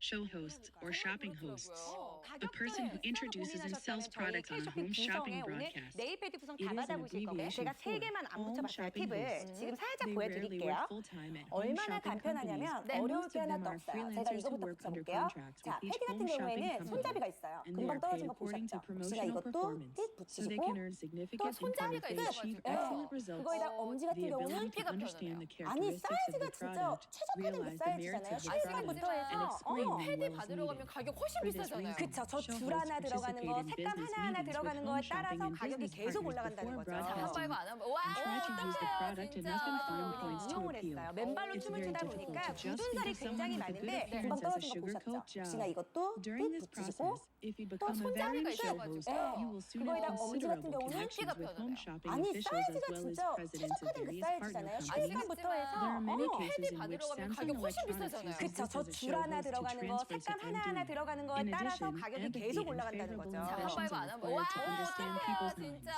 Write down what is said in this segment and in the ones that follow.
show hosts, or shopping hosts. 어, A person who introduces and sells products on a home shopping broadcast. 네일 패드 구성 It 다 받아보실 abbreviation 제가 세 for 개만 안 home 붙여봤어요. shopping 팁을 hosts. 지금 살짝 They rarely 보여드릴게요. work full-time at home 얼마나 shopping 간편하냐면 네, 어려울 most 게 of them 하나도 are 없어요. 제가 freelancers who 이거부터 work under 붙여볼게요. contracts 자, with each 패드 같은 home shopping 경우에는 company. 손잡이가 있어요. And they 금방 are 떨어진 paid 거 according to 보셨죠? promotional 이것도 so 붙이시고 they can earn significant income 손잡이가 if they achieve 있어가지고. excellent 네. results. 그거에다 엄지 같은 The 경우는 ability to 피가 understand the 아니 characteristics of 사이즈가 the 진짜 product, 최저가격의 realize the merits 사이즈잖아요. of the product, 슈즈부터 and 해서 어. 패드 받으러 가면 needed. 가격 훨씬 For this 비싸잖아요. reason, 그쵸. 저줄 하나 들어가는 거, 색감 하나 하나 meetings 들어가는 거에 따라서 가격이 계속 올라간다는 거죠. 자, 한 broadcasting. 발고 안 하면 와 어떡해요 진짜. appeal. 했어요. 맨발로 춤을 추다 보니까 to just 굳은 살이 because someone 굉장히 많은데 금방 떨어진 거 보셨죠? 혹시나 이것도 this 붙이시고 a 손잡이가 있어가지고. 네. soon 그거에다 엄지 같은 경우는 home shopping 아니 사이즈가 진짜 최저가된 그 사이즈잖아요. 아시겠지만 해서 어. 패드 받으러 가면 가격 훨씬 비싸잖아요. 그쵸. 저 줄 하나 들어가는 거, 색감 하나 하나 MD. 들어가는 거에 따라서 addition, 가격이 계속 올라간다는 거죠. 자, 한 impressions 발고 안 required 와 어떡해요 진짜.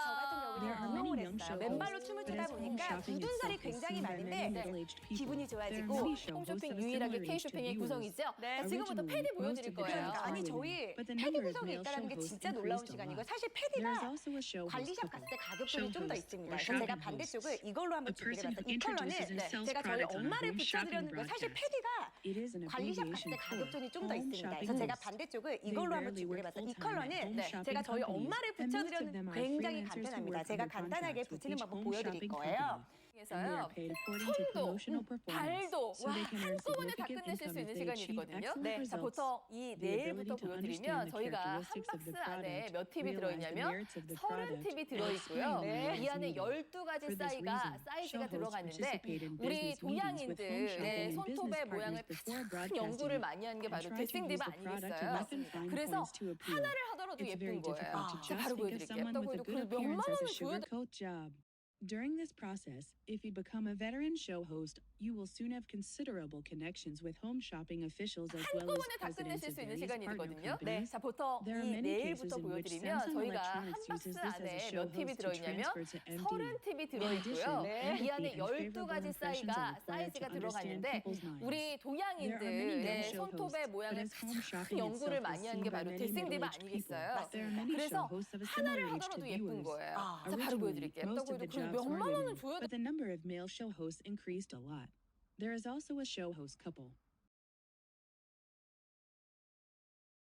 저 같은 경우는 young 했어요. 맨발로 춤을 추다 보니까 굳은 살이 굉장히 많은데. 기분이 좋아지고 홈쇼핑 유일하게 K쇼핑의. 구성이죠. 네. 자, 지금부터 most 보여드릴 거예요. 그러니까 아니 저희 of 구성이 있다는 게 진짜 놀라운 시간이고. 사실 host 관리샵. 갔을 때 가격들이 좀 더 있습니다. 그래서 제가 반대쪽을. 이걸로 한번 준비해봤어요. 이 컬러는 제가 저희 엄마를 붙여드렸는데 사실 an 관리샵 갔을 때 가격존이 좀 더 있습니다. 그래서 제가. 반대쪽을 이걸로 한번 준비해봤어요. 이 컬러는 네, 제가 저희 엄마를 are 굉장히 간단합니다. 제가 간단하게 붙이는 방법 보여드릴 거예요. To 손도, 발도 earn 한꺼번에 다 끝내실 수 있는 시간이거든요. excellent 네, 자. 보통 이 to 보여드리면 저희가 한 박스 안에 몇 팁이 들어있냐면 merits of the 30 product, 팁이 and 들어있고요. explain them 이 안에 needed. 12가지 For this 사이가 사이즈가 들어가는데 in 우리 동양인들 네, 손톱의 모양을 가장 연구를 많이 한 게 바로 product 아니겠어요? 그래서. 하나를 하더라도 예쁜 거예요. just 바로 보여드릴게요. good 그래도 몇만 원을 job. During this process, if you become a veteran show host, you will soon have considerable connections with home shopping officials as well as 한꺼번에 다 presidents 끝내실 of 수 있는 various partner 시간이거든요. 네, companies. 자 보통 There are 이 many cases in which 보여드리면 Samsung 저희가 한 Electronics 박스 uses this as a 안에 show 몇 팁이 host to 들어있냐면 transfer to MD. 30 팁이 In 들어있고요. addition, 이 안에 empathy and favorable 12가지 impressions 사이가 사이즈가 들어가는데. 우리 There are 동양인들 many 네, young show 손톱의 모양을 가장 연구를 많이 seen 게 바로 people. 아니겠어요? 그래서 하나를 하더라도 예쁜. 거예요. 아, 자, 바로 보여드릴게요. the 그 jobs 몇만 were 원을 women, 줘야 돼. but the number of male show hosts increased a lot. There is also a show host couple.